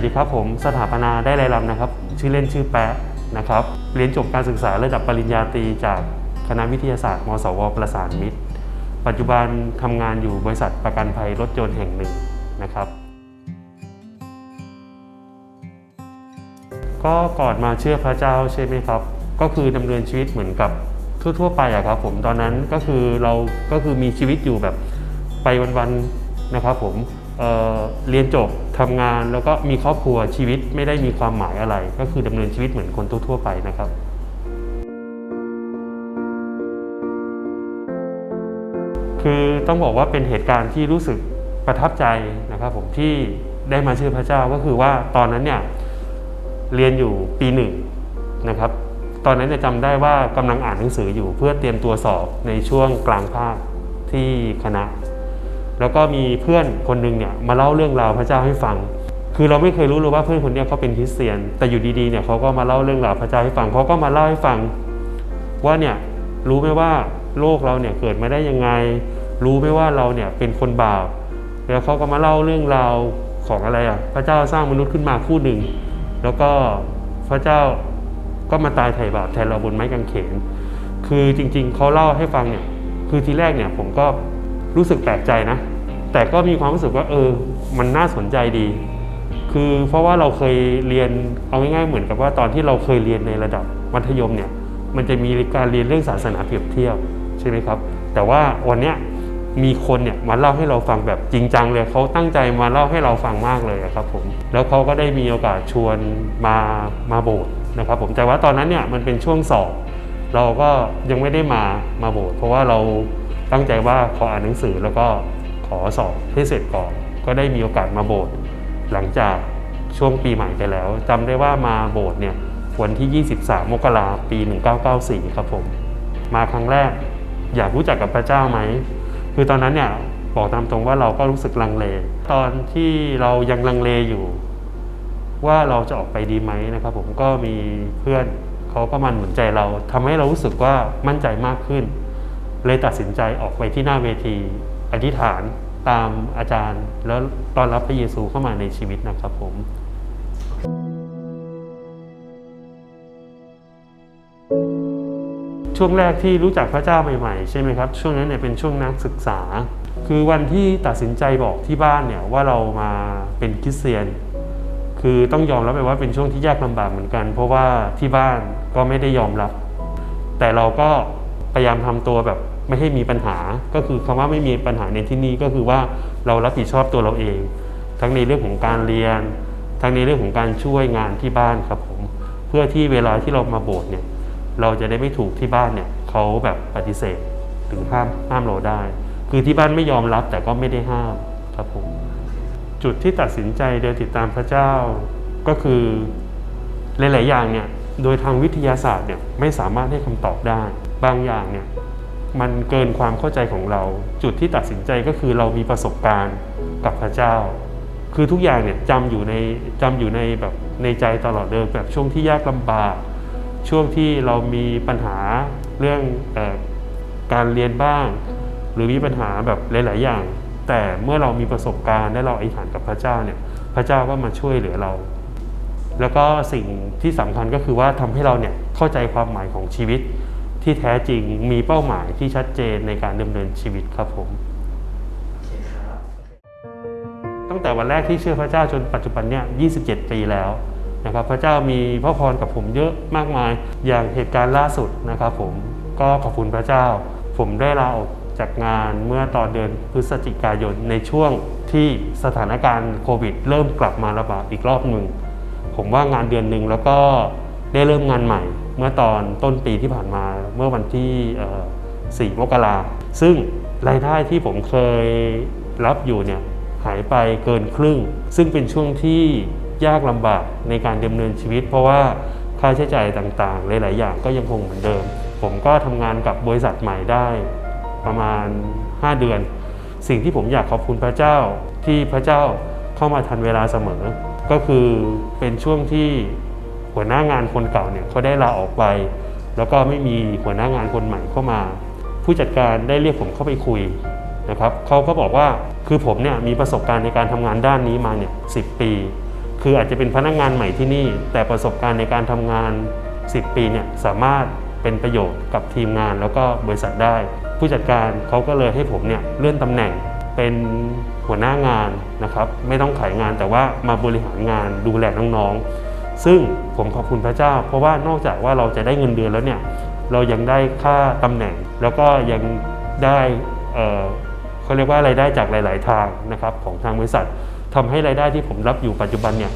สวัสดีครับผมสถาปนาได้ไรลำนะครับ ชื่อเล่นชื่อแปะนะครับเรียนจบการศึกษาระดับปริญญาตรีจากคณะวิทยาศาสตร์มศวประสานมิตร ปัจจุบันทำงานอยู่บริษัทประกันภัยรถยนต์แห่งหนึ่งนะครับ ก็ก่อนมาเชื่อพระเจ้าใช่ไหมครับ ก็คือดำเนินชีวิตเหมือนกับทั่วๆไปอะครับผมตอนนั้นก็คือเราก็คือมีชีวิตอยู่แบบไปวันๆนะครับผมเเรียนจบ ทำงานแล้วก็มีครอบครัวชีวิตไม่ได้มีความหมายอะไร ก็คือดำเนินชีวิตเหมือนคนทั่วๆไปนะครับ คือต้องบอกว่าเป็นเหตุการณ์ที่รู้สึกประทับใจนะครับผมที่ได้มาเชื่อพระเจ้าก็คือว่าตอนนั้นเนี่ยเรียนอยู่ปีหนึ่งนะครับ ตอนนั้นเนี่ยจำได้ว่ากำลังอ่านหนังสืออยู่เพื่อเตรียมตัวสอบในช่วงกลางภาคที่คณะ แล้วก็มีเพื่อนคนหนึ่งเนี่ยมาเล่าเรื่องราวพระเจ้าให้ฟัง คือเราไม่เคยรู้เลยว่าเพื่อนคนนี้เขาเป็นคริสเตียน แต่อยู่ดีๆเนี่ยเขาก็มาเล่าเรื่องราวพระเจ้าให้ฟังเขาก็มาเล่าให้ฟัง ว่าเนี่ยรู้ไหมว่าโลกเราเนี่ยเกิดมาได้ยังไง รู้ไหมว่าเราเนี่ยเป็นคนบาปแล้วเขาก็มาเล่าเรื่องราวของอะไรอะพระเจ้าสร้างมนุษย์ขึ้นมาคู่หนึ่ง แล้วก็พระเจ้าก็มาตายไถ่บาปแทนเราบนไม้กางเขน คือจริงๆเขาเล่าให้ฟังเนี่ยคือทีแรกเนี่ยผมก็ รู้สึกแปลกใจนะ แต่ก็มีความรู้สึกว่าเออ มันน่าสนใจดี คือเพราะว่าเราเคยเรียนเอาง่ายๆเหมือนกับว่าตอนที่เราเคยเรียนในระดับมัธยมเนี่ย มันจะมีการเรียนเรื่องศาสนาเปรียบเทียบใช่ไหมครับ แต่ว่าวันเนี้ยมีคนเนี่ยมาเล่าให้เราฟังแบบจริงจังเลยเขาตั้งใจมาเล่าให้เราฟังมากเลยครับผมแล้วเขาก็ได้มีโอกาสชวนมามาโบสถ์นะครับผมแต่ว่าตอนนั้นเนี่ยมันเป็นช่วงสอบเราก็ยังไม่ได้มามาโบสถ์เพราะว่าเรา ตั้งใจว่าขออ่านหนังสือแล้วก็ขอสอบให้เสร็จก่อน ก็ได้มีโอกาสมาโบสถ์หลังจากช่วงปีใหม่ไปแล้วจำได้ว่ามาโบสถ์เนี่ยวันที่ 23 มกราปี 1994 ครับผม มาครั้งแรก อยากรู้จักกับพระเจ้าไหม คือตอนนั้นเนี่ยบอกตามตรงว่าเราก็รู้สึกลังเล ตอนที่เรายังลังเลอยู่ ว่าเราจะออกไปดีไหมนะครับ ผมก็มีเพื่อนเขาก็มาหนุนใจเราทำให้เรารู้สึกว่ามั่นใจมากขึ้น เลยตัดสินใจออกไปที่หน้าเวที อธิษฐานตามอาจารย์ แล้วต้อนรับพระเยซูเข้ามาในชีวิตนะครับผมช่วงแรกที่รู้จักพระเจ้าใหม่ๆใช่ไหมครับช่วงนั้นเนี่ยเป็นช่วงนักศึกษา คือวันที่ตัดสินใจบอกที่บ้านเนี่ยว่าเรามาเป็นคริสเตียน คือต้องยอมรับไปว่าเป็นช่วงที่ยากลำบากเหมือนกัน เพราะว่าที่บ้านก็ไม่ได้ยอมรับ แต่เราก็พยายามทำตัวแบบ ไม่ให้มีปัญหา ก็คือคำว่าไม่มีปัญหาในที่นี้ก็คือว่าเรารับผิดชอบตัวเราเอง ทั้งในเรื่องของการเรียน ทั้งในเรื่องของการช่วยงานที่บ้านครับผมเพื่อที่เวลาที่เรามาโบสถ์เนี่ย เราจะได้ไม่ถูกที่บ้านเนี่ยเขาแบบปฏิเสธหรือห้ามห้ามเราได้ คือที่บ้านไม่ยอมรับแต่ก็ไม่ได้ห้ามครับผมจุดที่ตัดสินใจเดินติดตามพระเจ้าก็คือหลาย ๆ อย่างเนี่ยโดยทางวิทยาศาสตร์เนี่ยไม่สามารถให้คำตอบได้ บางอย่างเนี่ย มันเกินความเข้าใจของเรา จุดที่ตัดสินใจก็คือเรามีประสบการณ์กับพระเจ้า คือทุกอย่างเนี่ยจำอยู่ในจำอยู่ในแบบในใจตลอดเดิมแบบช่วงที่ยากลำบาก ช่วงที่เรามีปัญหาเรื่องอการเรียนบ้าง หรือมีปัญหาแบบหลาย ๆ อย่าง แต่เมื่อเรามีประสบการณ์และเราอธิษฐานกับพระเจ้าเนี่ยพระเจ้าก็มาช่วยเหลือเรา แล้วก็สิ่งที่สำคัญก็คือว่าทำให้เราเนี่ยเข้าใจความหมายของชีวิต ที่แท้จริงมีเป้าหมายที่ชัดเจนในการดำเนินชีวิตครับผมตั้งแต่วันแรกที่เชื่อพระเจ้าจนปัจจุบันเนี่ย 27 ปีแล้วนะครับ พระเจ้ามีพระพรกับผมเยอะมากมาย อย่างเหตุการณ์ล่าสุดนะครับผม ก็ขอบคุณพระเจ้า ผมได้ลาออกจากงานเมื่อตอนเดือนพฤศจิกายนในช่วงที่สถานการณ์โควิด เริ่มกลับมาระบาดอีกรอบหนึ่ง ผมว่างานเดือนหนึ่งแล้วก็ ได้เริ่มงานใหม่ เมื่อตอนต้นปีที่ผ่านมาเมื่อวันที่เอ่อ4มกราซึ่งรายได้ที่ผมเคยรับอยู่เนี่ยหายไปเกินครึ่ง ซึ่งเป็นช่วงที่ยากลำบากในการดำเนินชีวิต เพราะว่าค่าใช้จ่ายต่างๆ หลาย ๆ อย่างก็ยังคงเหมือนเดิม ผมก็ทำงานกับบริษัทใหม่ได้ประมาณ 5 เดือน สิ่งที่ผมอยากขอบคุณพระเจ้าที่พระเจ้าเข้ามาทันเวลาเสมอ ก็คือเป็นช่วงที่ หัวหน้างานคนเก่าเนี่ยเขาได้ลาออกไป แล้วก็ไม่มีหัวหน้างานคนใหม่เข้ามา ผู้จัดการได้เรียกผมเข้าไปคุยนะครับเขาก็บอกว่าคือผมเนี่ยมีประสบการณ์ในการทำงานด้านนี้มาเนี่ยสิปี คืออาจจะเป็นพนักงานใหม่ที่นี่ แต่ประสบการณ์ในการทำงาน 10 ปีเนี่ยสามารถเป็นประโยชน์กับทีมงานแล้วก็บริษัทได้ ผู้จัดการเขาก็เลยให้ผมเนี่ยเลื่อนตำแหน่งเป็นหัวหน้างานนะครับ ไม่ต้องขายงานแต่ว่ามาบริหารงานดูแลน้องๆ ซึ่ง ผมขอบคุณพระเจ้า เพราะว่านอกจากว่าเราจะได้เงินเดือนแล้วเนี่ยเรายังได้ค่าตำแหน่ง แล้วก็ยังได้เขาเรียกว่ารายได้จากหลาย ๆ ทางนะครับของทางบริษัททำให้รายได้ที่ผมรับอยู่ปัจจุบันเนี่ย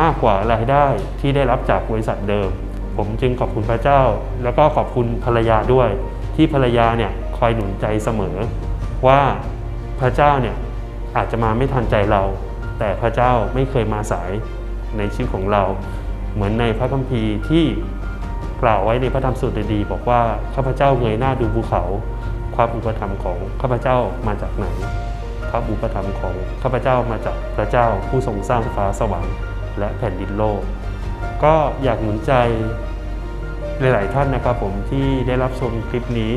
มากกว่ารายได้ที่ได้รับจากบริษัทเดิม ผมจึงขอบคุณพระเจ้า แล้วก็ขอบคุณภรรยาด้วย ที่ภรรยาเนี่ยคอยหนุนใจเสมอ ว่าพระเจ้าเนี่ยอาจจะมาไม่ทันใจเรา แต่พระเจ้าไม่เคยมาสายในชีวิตของเรา เหมือนในพระคัมภีร์ที่กล่าวไว้ในพระธรรมสุตดีบอกว่าข้าพเจ้าเงยหน้าดูภูเขา ความอุปถัมภ์ของข้าพเจ้ามาจากไหนความอุปถัมภ์ของข้าพเจ้ามาจากพระเจ้าผู้ทรงสร้างฟ้าสวรรค์และแผ่นดินโลก ก็อยากหนุนใจหลาย ๆ ท่านนะครับผมที่ได้รับชมคลิปนี้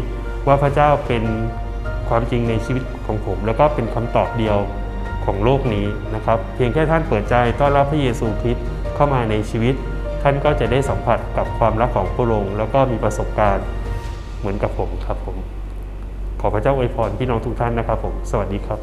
ว่าพระเจ้าเป็นความจริงในชีวิตของผม แล้วก็เป็นคำตอบเดียวของโลกนี้นะครับ เพียงแค่ท่านเปิดใจต้อนรับพระเยซูคริสต์เข้ามาในชีวิต ท่านก็จะได้สัมผัสกับความรักของพระองค์แล้วก็มีประสบการณ์เหมือนกับผมครับผม ขอพระเจ้าอวยพรพี่น้องทุกท่านนะครับผม สวัสดีครับ